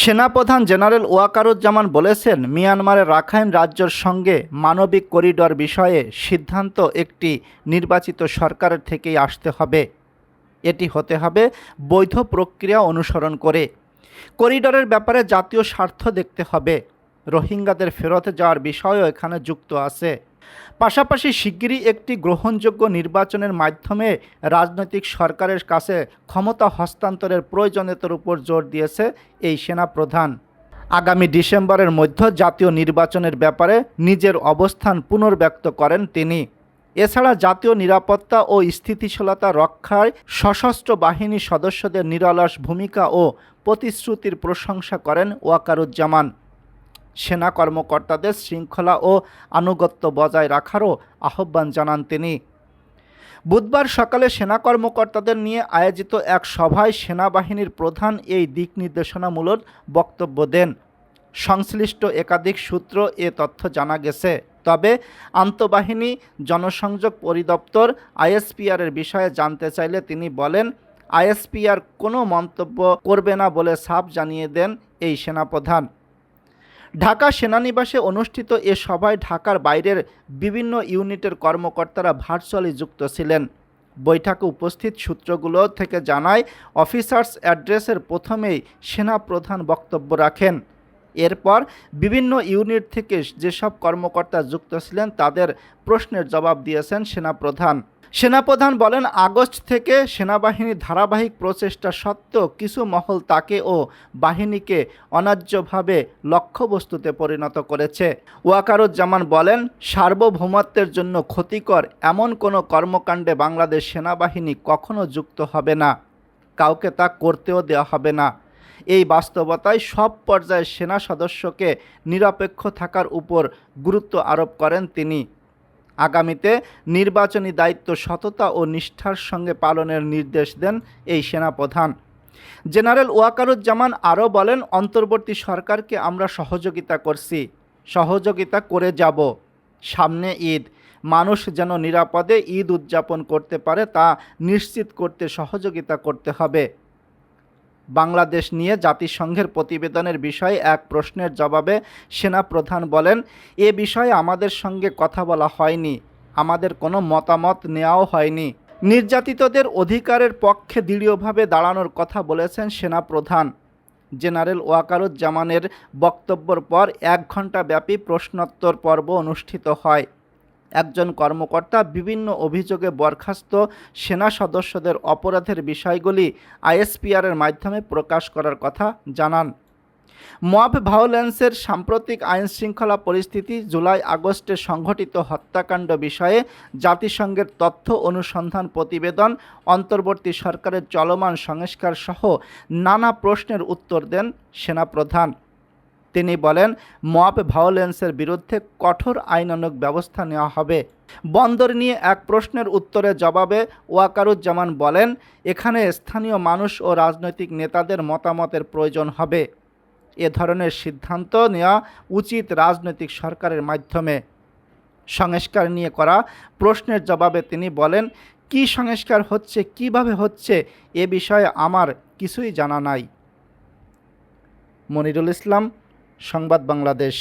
সেনাপ্রধান জেনারেল ওয়াকারুজ্জামান বলেছেন, মিয়ানমারের রাখাইন রাজ্যের সঙ্গে মানবিক করিডর বিষয়ে সিদ্ধান্ত একটি নির্বাচিত সরকারের থেকেই আসতে হবে। এটি হতে হবে বৈধ প্রক্রিয়া অনুসরণ করে। করিডরের ব্যাপারে জাতীয় স্বার্থ দেখতে হবে। রোহিঙ্গাদের ফেরত যাওয়ার বিষয়ও এখানে যুক্ত আছে। পাশাপাশি শিগগিরই একটি গ্রহণযোগ্য নির্বাচনের মাধ্যমে রাজনৈতিক সরকারের কাছে ক্ষমতা হস্তান্তরের প্রয়োজনীয়তার উপর জোর দিয়েছে এই সেনাপ্রধান আগামী ডিসেম্বরের মধ্য জাতীয় নির্বাচনের ব্যাপারে নিজের অবস্থান পুনর্ব্যক্ত করেন তিনি। এছাড়া জাতীয় নিরাপত্তা ও স্থিতিশীলতা রক্ষায় সশস্ত্র বাহিনী সদস্যদের নিরলস ভূমিকা ও প্রতিশ্রুতির প্রশংসা করেন ওয়াকারুজ্জামান। সেনা কর্মকর্তাদের শৃঙ্খলা ও আনুগত্য বজায় রাখারও আহ্বান জানান তিনি। বুধবার সকালে সেনা কর্মকর্তাদের নিয়ে আয়োজিত এক সভায় সেনাবাহিনীর প্রধান এই দিক নির্দেশনামূলক বক্তব্য দেন। সংশ্লিষ্ট একাধিক সূত্র এ তথ্য জানা গেছে। তবে আন্তঃবাহিনী, জনসংযোগ পরিদপ্তর আইএসপিআরের বিষয়ে জানতে চাইলে তিনি বলেন, আইএসপিআর কোনো মন্তব্য করবে না বলে সাফ জানিয়ে দেন এই সেনাপ্রধান। ঢাকা সেনানিবাসে অনুষ্ঠিত এ সভায় ঢাকার বাইরের বিভিন্ন ইউনিটের কর্মকর্তারা ভার্চুয়ালি যুক্ত ছিলেন। বৈঠকে উপস্থিত সূত্রগুলো থেকে জানায়, অফিসার্স অ্যাড্রেসের প্রথমেই সেনা প্রধান বক্তব্য রাখেন। এরপর বিভিন্ন ইউনিট থেকে যেসব কর্মকর্তা যুক্ত ছিলেন, তাদের প্রশ্নের জবাব দিয়েছেন সেনাপ্রধান। সেনাপ্রধান বলেন, আগস্ট থেকে সেনাবাহিনীর ধারাবাহিক প্রচেষ্টা সত্ত্বেও কিছু মহল তাকে ও বাহিনীকে অন্যায্যভাবে লক্ষ্যবস্তুতে পরিণত করেছে। ওয়াকারুজ্জামান বলেন, সার্বভৌমত্বের জন্য ক্ষতিকর এমন কোনো কর্মকাণ্ডে বাংলাদেশ সেনাবাহিনী কখনো যুক্ত হবে না। কাউকে তা করতেও দেওয়া হবে না। এই বাস্তবতায় সব পর্যায়ে সেনা সদস্যকে নিরপেক্ষ থাকার উপর গুরুত্ব আরোপ করেন তিনি। আগামীতে নির্বাচনী দায়িত্ব সততা ও নিষ্ঠার সঙ্গে পালনের নির্দেশ দেন এই সেনাপ্রধান। জেনারেল ওয়াকারুজ্জামান আরও বলেন, অন্তর্বর্তী সরকারকে আমরা সহযোগিতা করছি। সহযোগিতা করে যাব। সামনে ঈদ। মানুষ যেন নিরাপদে ঈদ উদযাপন করতে পারে তা নিশ্চিত করতে সহযোগিতা করতে হবে। বাংলাদেশ নিয়ে জাতিসংঘের প্রতিবেদনের বিষয়ে এক প্রশ্নের জবাবে সেনাপ্রধান বলেন, এ বিষয়ে আমাদের সঙ্গে কথা বলা হয়নি। আমাদের কোনো মতামত নেওয়াও হয়নি। নির্যাতিতদের অধিকারের পক্ষে দৃঢ়ভাবে দাঁড়ানোর কথা বলেছেন সেনাপ্রধান। জেনারেল ওয়াকারুজ্জামানের বক্তব্যর পর এক ঘণ্টা ব্যাপী প্রশ্নোত্তর পর্ব অনুষ্ঠিত হয়। একজন কর্মকর্তা বিভিন্ন অভিযোগে বরখাস্ত সেনা সদস্যদের অপরাধের বিষয়গুলি আইএসপিআরের মাধ্যমে প্রকাশ করার কথা জানান। মব ভায়োলেন্সের সাম্প্রতিক আইন শৃঙ্খলা পরিস্থিতি জুলাই আগস্টে সংঘটিত হত্যাকাণ্ড বিষয়ে জাতিসংঘের তথ্য অনুসন্ধান প্রতিবেদন অন্তর্বর্তী সরকারের চলমান সংস্কার সহ নানা প্রশ্নের উত্তর দেন সেনাপ্রধান। তিনি বলেন, মব ভায়োলেন্সের বিরুদ্ধে কঠোর আইনানুগ ব্যবস্থা নেওয়া হবে। বন্দর নিয়ে এক প্রশ্নের উত্তরে জবাবে ওয়াকারুজ্জামান বলেন, এখানে স্থানীয় মানুষ ও রাজনৈতিক নেতাদের মতামতের প্রয়োজন হবে। এ ধরনের সিদ্ধান্ত নেওয়া উচিত রাজনৈতিক সরকারের মাধ্যমে। সংস্কার নিয়ে করা প্রশ্নের জবাবে তিনি বলেন, কি সংস্কার হচ্ছে, কীভাবে হচ্ছে, এ বিষয়ে আমার কিছুই জানা নাই। মনিরুল ইসলাম সংবাদ বাংলাদেশ।